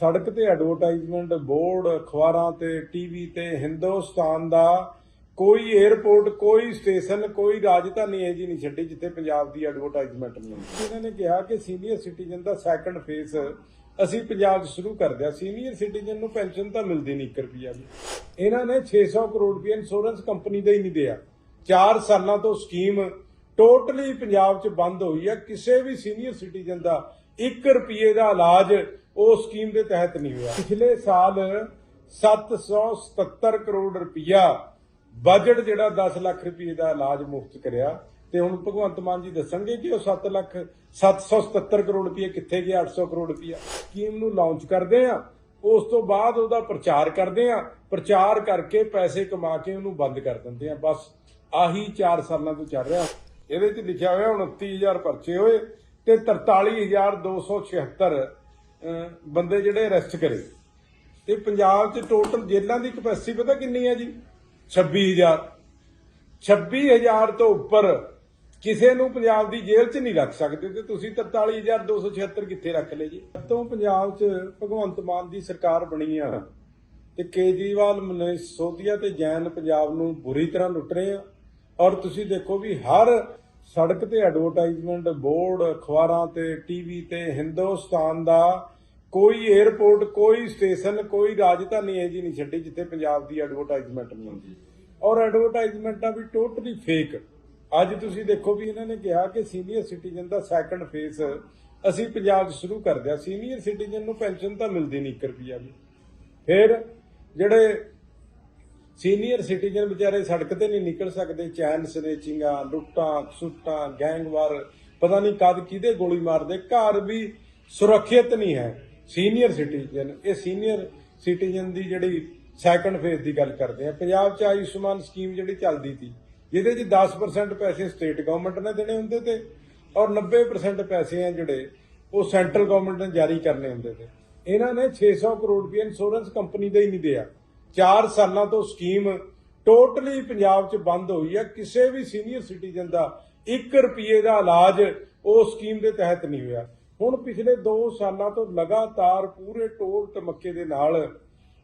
ਸੜਕ ਤੇ advertisement board ਅਖਬਾਰਾਂ ਤੇ ਟੀਵੀ ਤੇ, ਹਿੰਦੁਸਤਾਨ ਦਾ ਕੋਈ 에ਅਰਪੋਰਟ ਕੋਈ ਸਟੇਸ਼ਨ ਕੋਈ ਰਾਜਧਾਨੀ ਹੈ ਜੀ ਨਹੀਂ ਛੱਡੀ ਜਿੱਥੇ ਪੰਜਾਬ ਦੀ ਐਡਵਰਟਾਈਜ਼ਮੈਂਟ ਨਹੀਂ ਹੁੰਦੀ। ਇਹਨਾਂ ਨੇ ਕਿਹਾ ਕਿ ਸੀਨੀਅਰ ਸਿਟੀਜ਼ਨ ਦਾ ਸੈਕੰਡ ਫੇਸ ਅਸੀਂ ਪੰਜਾਬ 'ਚ ਸ਼ੁਰੂ ਕਰ ਦਿਆ ਸੀਨੀਅਰ ਸਿਟੀਜ਼ਨ ਨੂੰ ਪੈਨਸ਼ਨ ਤਾਂ ਮਿਲਦੀ ਨਹੀਂ 1 ਰੁਪਿਆ ਵੀ। ਇਹਨਾਂ ਨੇ 600 ਕਰੋੜ ਰੁਪਏ ਇੰਸ਼ੋਰੈਂਸ ਕੰਪਨੀ ਦਾ ਹੀ ਨਹੀਂ ਦਿਆ। 4 ਸਾਲਾਂ ਤੋਂ ਸਕੀਮ ਟੋਟਲੀ ਪੰਜਾਬ 'ਚ ਬੰਦ ਹੋਈ ਹੈ। ਕਿਸੇ ਵੀ ਸੀਨੀਅਰ ਸਿਟੀਜ਼ਨ ਦਾ 1 ਰੁਪਏ ਦਾ ਇਲਾਜ ਉਹ ਸਕੀਮ ਦੇ ਤਹਿਤ ਨਹੀਂ ਹੋਇਆ। ਪਿਛਲੇ ਸਾਲ 777 ਕਰੋੜ ਰੁਪਇਆ ਬਜਟ ਜਿਹੜਾ 10 ਲੱਖ ਰੁਪਏ ਦਾ ਇਲਾਜ ਮੁਫਤ ਕਰਿਆ। ਤੇ ਹੁਣ ਭਗਵੰਤ ਮਾਨ ਜੀ ਦੱਸਣਗੇ ਕਿ ਉਹ 7 ਲੱਖ 777 ਕਰੋੜ ਰੁਪਏ ਕਿੱਥੇ ਗਿਆ? 800 ਕਰੋੜ ਰੁਪਇਆ ਸਕੀਮ ਨੂੰ ਲਾਂਚ ਕਰਦੇ ਆ ਉਸ ਤੋਂ ਬਾਅਦ ਉਹਦਾ ਪ੍ਰਚਾਰ ਕਰਦੇ ਆ ਪ੍ਰਚਾਰ ਕਰਕੇ ਪੈਸੇ ਕਮਾ ਕੇ ਉਹਨੂੰ ਬੰਦ ਕਰ ਦਿੰਦੇ ਆ ਬਸ ਆਹੀ 4 ਸਾਲਾਂ ਤੋਂ ਚੱਲ ਰਿਹਾ। ਇਹਦੇ 'ਚ ਲਿਖਿਆ ਹੋਇਆ 29000 ਪਰਚੇ ਹੋਏ ਤੇ 43276 ਅਹ, ਬੰਦੇ ਜਿਹੜੇ ਅਰੈਸਟ ਕਰੇ। ਤੇ ਪੰਜਾਬ 'ਚ ਟੋਟਲ ਜੇਲ੍ਹਾਂ ਦੀ ਕਪੈਸਿਟੀ ਪਤਾ ਕਿੰਨੀ ਹੈ ਜੀ? 26000 26000 ਤੋਂ ਉੱਪਰ ਕਿਸੇ ਨੂੰ ਪੰਜਾਬ ਦੀ ਜੇਲ੍ਹ 'ਚ ਨਹੀਂ ਰੱਖ ਸਕਦੇ ਤੇ ਤੁਸੀਂ 43276 ਕਿੱਥੇ ਰੱਖ ਲਏ ਜੀ? ਤੋਂ ਪੰਜਾਬ 'ਚ ਭਗਵੰਤ ਮਾਨ ਦੀ ਸਰਕਾਰ ਬਣੀ ਆ ਤੇ ਕੇਜਰੀਵਾਲ ਮਨੀਸ਼ ਸੋਧੀਆ ਤੇ ਜੈਨ ਪੰਜਾਬ ਨੂੰ ਬੁਰੀ ਤਰ੍ਹਾਂ ਲੁੱਟ ਰਹੇ ਆ। ਔਰ ਤੁਸੀਂ ਦੇਖੋ ਵੀ ਹਰ ਸੜਕ ਤੇ ਐਡਵਰਟਾਈਜ਼ਮੈਂਟ ਬੋਰਡ, ਅਖਬਾਰਾਂ ਤੇ ਟੀਵੀ ਤੇ, ਹਿੰਦੁਸਤਾਨ ਦਾ ਕੋਈ 에ਅਰਪੋਰਟ ਕੋਈ ਸਟੇਸ਼ਨ ਕੋਈ ਰਾਜਧਾਨੀ ਹੈ ਜੀ ਨਹੀਂ ਛੱਡੀ ਜਿੱਥੇ ਪੰਜਾਬ ਦੀ ਐਡਵਰਟਾਈਜ਼ਮੈਂਟ ਨਹੀਂ ਹੁੰਦੀ। ਔਰ ਐਡਵਰਟਾਈਜ਼ਮੈਂਟਾਂ ਵੀ ਟੋਟਲੀ ਫੇਕ ਅੱਜ ਤੁਸੀਂ ਦੇਖੋ ਵੀ ਇਹਨਾਂ ਨੇ ਕਿਹਾ ਕਿ ਸੀਨੀਅਰ ਸਿਟੀਜ਼ਨ ਦਾ ਸੈਕੰਡ ਫੇਸ ਅਸੀਂ ਪੰਜਾਬ 'ਚ ਸ਼ੁਰੂ ਕਰ ਦਿਆ ਸੀਨੀਅਰ ਸਿਟੀਜ਼ਨ ਨੂੰ ਪੈਨਸ਼ਨ ਤਾਂ ਮਿਲਦੀ ਨਹੀਂ 1 ਰੁਪਿਆ ਵੀ। ਫਿਰ ਜਿਹੜੇ ਸੀਨੀਅਰ ਸਿਟੀਜ਼ਨ ਵਿਚਾਰੇ ਸੜਕ ਤੇ ਨਹੀਂ ਨਿਕਲ ਸਕਦੇ, ਚੈਨ ਸਨੇਚਿੰਗਾਂ ਲੁੱਟਾਂ, ਸੁੱਟਾਂ, ਗੈਂਗਵਾਰ, ਪਤਾ ਨਹੀਂ ਕਦ ਕਿਹਦੇ ਗੋਲੀ ਮਾਰਦੇ, ਘਰ ਵੀ ਸੁਰੱਖਿਅਤ ਨਹੀਂ ਹੈ। ਸੀਨੀਅਰ ਸਿਟੀਜ਼ਨ, ਇਹ ਸੀਨੀਅਰ ਸਿਟੀਜ਼ਨ ਦੀ ਜਿਹੜੀ ਸੈਕੰਡ ਫੇਜ਼ ਦੀ ਗੱਲ ਕਰਦੇ ਆ। ਪੰਜਾਬ 'ਚ ਆਯੁਸ਼ਮਾਨ ਸਕੀਮ ਜਿਹੜੀ ਚੱਲਦੀ ਸੀ, ਜਿਹਦੇ 'ਚ 10% ਪੈਸੇ ਸਟੇਟ ਗਵਰਨਮੈਂਟ ਨੇ ਦੇਣੇ ਹੁੰਦੇ ਤੇ ਔਰ 90% ਪੈਸੇ ਆ ਜਿਹੜੇ ਉਹ ਸੈਂਟਰਲ ਗਵਰਨਮੈਂਟ ਨੇ ਜਾਰੀ ਕਰਨੇ ਹੁੰਦੇ ਤੇ। ਇਹਨਾਂ ਨੇ 600 ਕਰੋੜ ਰੁਪਏ ਇੰਸ਼ੋਰੈਂਸ ਕੰਪਨੀ ਦਾ ਹੀ ਨਹੀਂ ਦਿਆ। 4 ਸਾਲਾਂ ਤੋਂ ਸਕੀਮ ਟੋਟਲੀ ਪੰਜਾਬ 'ਚ ਬੰਦ ਹੋਈ ਹੈ। ਕਿਸੇ ਵੀ ਸੀਨੀਅਰ ਸਿਟੀਜ਼ਨ ਦਾ 1 ਰੁਪਏ ਦਾ ਇਲਾਜ ਉਹ ਸਕੀਮ ਦੇ ਤਹਿਤ ਨਹੀਂ ਹੋਇਆ। ਹੁਣ ਪਿਛਲੇ 2 ਸਾਲਾਂ ਤੋਂ ਲਗਾਤਾਰ ਪੂਰੇ ਟੋਲ ਟਮੱਕੇ ਦੇ ਨਾਲ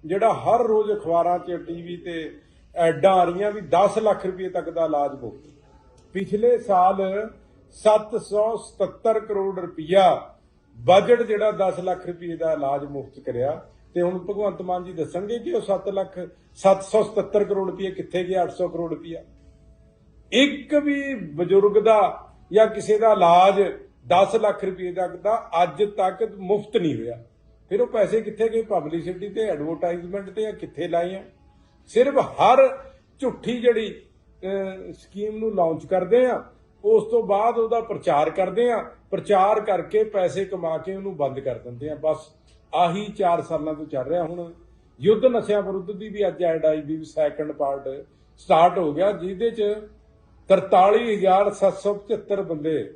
ਜਿਹੜਾ ਹਰ ਰੋਜ਼ ਅਖਬਾਰਾਂ 'ਚ, ਟੀਵੀ ਤੇ ਐਡਾਂ ਆ ਰਹੀਆਂ ਵੀ 10 ਲੱਖ ਰੁਪਏ ਤੱਕ ਦਾ ਇਲਾਜ ਮੁਫਤ ਪਿਛਲੇ ਸਾਲ 777 ਕਰੋੜ ਰੁਪਇਆ ਬਜਟ ਜਿਹੜਾ 10 ਲੱਖ ਰੁਪਏ ਦਾ ਇਲਾਜ ਮੁਫਤ ਕਰਿਆ। ਤੇ ਹੁਣ ਭਗਵੰਤ ਮਾਨ ਜੀ ਦੱਸਣਗੇ ਕਿ ਉਹ 7 ਲੱਖ 777 ਕਰੋੜ ਰੁਪਏ ਕਿੱਥੇ ਗਿਆ 800 ਕਰੋੜ ਰੁਪਇਆ। ਇੱਕ ਵੀ ਬਜ਼ੁਰਗ ਦਾ ਜਾਂ ਕਿਸੇ ਦਾ ਇਲਾਜ 10 ਲੱਖ ਰੁਪਏ ਤੱਕ ਦਾ ਅੱਜ ਤੱਕ ਮੁਫਤ ਨਹੀਂ ਹੋਇਆ। ਫਿਰ ਉਹ ਪੈਸੇ ਕਿੱਥੇ ਗਏ? ਪਬਲਿਸਿਟੀ ਤੇ ਐਡਵਰਟਾਈਜ਼ਮੈਂਟ ਤੇ ਜਾਂ ਕਿੱਥੇ ਲਾਏ ਆ? ਸਿਰਫ ਹਰ ਝੁੱਠੀ ਜਿਹੜੀ ਸਕੀਮ ਨੂੰ ਲਾਂਚ ਕਰਦੇ ਆ, ਉਸ ਤੋਂ ਬਾਅਦ ਉਹਦਾ ਪ੍ਰਚਾਰ ਕਰਦੇ ਆ। ਪ੍ਰਚਾਰ ਕਰਕੇ ਪੈਸੇ ਕਮਾ ਕੇ ਉਹਨੂੰ ਬੰਦ ਕਰ ਦਿੰਦੇ ਆ। ਬਸ ਆਹੀ 4 ਸਾਲਾਂ ਤੋਂ ਚੱਲ ਰਿਹਾ ਹੁਣ। ਯੁੱਧ ਨਸ਼ਿਆਂ ਵਿਰੁੱਧ ਦੀ ਵੀ ਅੱਜ ਐਡ ਆਈ ਵੀ ਸੈਕੰਡ ਪਾਰਟ ਸਟਾਰਟ ਹੋ ਗਿਆ ਜਿਹਦੇ ਚ 43775 ਬੰਦੇ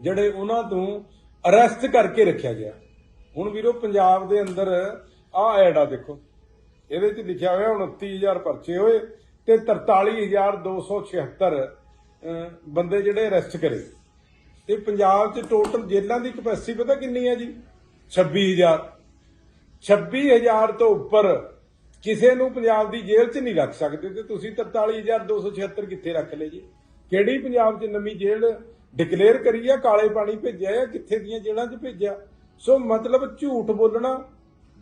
ਜਿਹੜੇ ਉਹਨਾਂ ਤੋਂ ਅਰੈਸਟ ਕਰਕੇ ਰੱਖਿਆ ਗਿਆ। ਹੁਣ ਵੀਰੋ ਪੰਜਾਬ ਦੇ ਅੰਦਰ ਆਹ ਐਡ ਆ ਦੇਖੋ। ਇਹਦੇ 'ਚ ਲਿਖਿਆ ਹੋਇਆ 29000 ਪਰਚੇ ਹੋਏ ਤੇ 43276 ਅਹ, ਬੰਦੇ ਜਿਹੜੇ ਅਰੈਸਟ ਕਰੇ। ਤੇ ਪੰਜਾਬ 'ਚ ਟੋਟਲ ਜੇਲ੍ਹਾਂ ਦੀ ਕਪੈਸਿਟੀ ਪਤਾ ਕਿੰਨੀ ਹੈ ਜੀ? 26000 26000 ਤੋਂ ਉੱਪਰ ਕਿਸੇ ਨੂੰ ਪੰਜਾਬ ਦੀ ਜੇਲ੍ਹ 'ਚ ਨਹੀਂ ਰੱਖ ਸਕਦੇ ਤੇ ਤੁਸੀਂ 43276 ਕਿੱਥੇ ਰੱਖ ਲਏ ਜੀ? ਕਿਹੜੀ ਪੰਜਾਬ 'ਚ ਨਵੀਂ ਜੇਲ੍ਹ ਡਿਕਲੇਅਰ ਕਰੀ ਆ, ਕਾਲੇ ਪਾਣੀ ਭੇਜਿਆ ਆ ਕਿੱਥੇ ਦੀਆਂ ਜੇਲ੍ਹਾਂ 'ਚ ਭੇਜਿਆ? ਸੋ ਮਤਲਬ ਝੂਠ ਬੋਲਣਾ,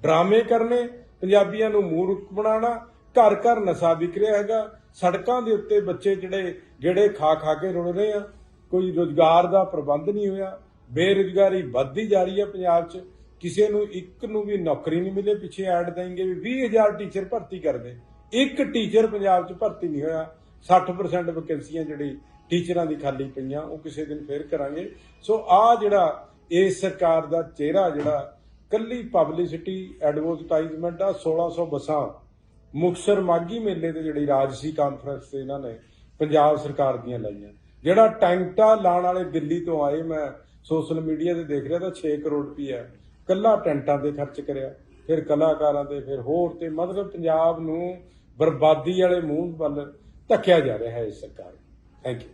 ਡਰਾਮੇ ਕਰਨੇ, ਪੰਜਾਬੀਆਂ ਨੂੰ ਮੂਰਖ ਬਣਾਉਣਾ, ਘਰ ਘਰ ਨਸ਼ਾ ਵਿਕ ਰਿਹਾ ਹੈਗਾ, ਸੜਕਾਂ ਦੇ ਉੱਤੇ ਬੱਚੇ ਜਿਹੜੇ ਗੇੜੇ ਖਾ ਖਾ ਕੇ ਰੁਲ ਰਹੇ ਆ, ਕੋਈ ਰੋਜ਼ਗਾਰ ਦਾ ਪ੍ਰਬੰਧ ਨਹੀਂ ਹੋਇਆ, ਬੇਰੁਜ਼ਗਾਰੀ ਵੱਧਦੀ ਜਾ ਰਹੀ ਹੈ ਪੰਜਾਬ 'ਚ। ਕਿਸੇ ਨੂੰ ਇੱਕ ਨੂੰ ਵੀ ਨੌਕਰੀ ਨਹੀਂ ਮਿਲੇ, ਪਿੱਛੇ ਐਡ ਦੇਣਗੇ ਵੀ 20000 ਟੀਚਰ ਭਰਤੀ ਕਰਦੇ ਇੱਕ ਟੀਚਰ ਪੰਜਾਬ 'ਚ ਭਰਤੀ ਨਹੀਂ ਹੋਇਆ। 60% ਵੈਕੈਂਸੀਆਂ ਜਿਹੜੀ ਟੀਚਰਾਂ ਦੀ ਖਾਲੀ ਪਈਆਂ, ਉਹ ਕਿਸੇ ਦਿਨ ਫੇਰ ਕਰਾਂਗੇ। ਸੋ ਆ ਜਿਹੜਾ ਇਸ ਸਰਕਾਰ ਦਾ ਚਿਹਰਾ ਜਿਹੜਾ, ਕੱਲੀ ਪਬਲਿਸਿਟੀ ਐਡਵਰਟਾਈਜ਼ਮੈਂਟ ਆ 1600 ਬੱਸਾਂ। ਮੁਕਸਰ ਮਾਗੀ ਮੇਲੇ ਤੇ ਜਿਹੜੀ ਰਾਜਸੀ ਕਾਨਫਰੰਸ ਤੇ ਇਹਨਾਂ ਨੇ ਪੰਜਾਬ ਸਰਕਾਰ ਦੀਆਂ ਲਾਈਆਂ। ਜਿਹੜਾ ਟੈਂਟਾ ਲਾਣ ਵਾਲੇ ਦਿੱਲੀ ਤੋਂ ਆਏ ਮੈਂ ਸੋਸ਼ਲ ਮੀਡੀਆ ਤੇ ਦੇਖ ਰਿਹਾ ਤਾਂ 6 ਕਰੋੜ ਰੁਪਈਆ। ਕੱਲਾ ਟੈਂਟਾਂ ਤੇ ਖਰਚ ਕਰਿਆ, ਫਿਰ ਕਲਾਕਾਰਾਂ ਤੇ ਫਿਰ ਹੋਰ ਤੇ ਮਤਲਬ ਪੰਜਾਬ ਨੂੰ ਬਰਬਾਦੀ ਵਾਲੇ ਮੂੰਹ ਵੱਲ ਧੱਕਿਆ ਜਾ ਰਿਹਾ ਹੈ ਇਸ ਸਰਕਾਰ ਥੈਂਕ ਯੂ